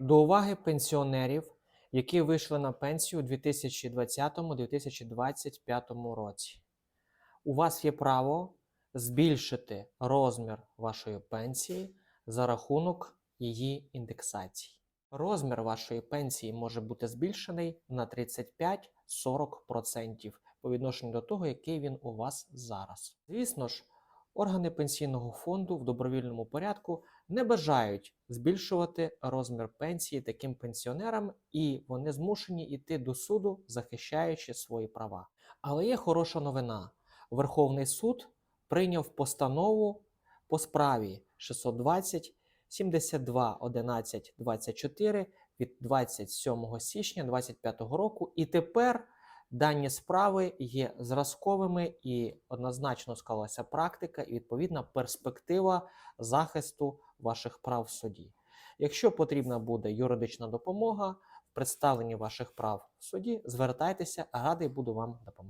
До уваги пенсіонерів, які вийшли на пенсію у 2020-2025 році. У вас є право збільшити розмір вашої пенсії за рахунок її індексації. Розмір вашої пенсії може бути збільшений на 35-40% по відношенню до того, який він у вас зараз. Звісно ж, органи пенсійного фонду в добровільному порядку не бажають збільшувати розмір пенсії таким пенсіонерам, і вони змушені йти до суду, захищаючи свої права. Але є хороша новина: Верховний суд прийняв постанову по справі 620 72 11 24 від 27 січня 2025 року, і тепер дані справи є зразковими і однозначно склалася практика і відповідна перспектива захисту ваших прав в суді. Якщо потрібна буде юридична допомога в представленні ваших прав в суді, звертайтеся, радий буду вам допомагати.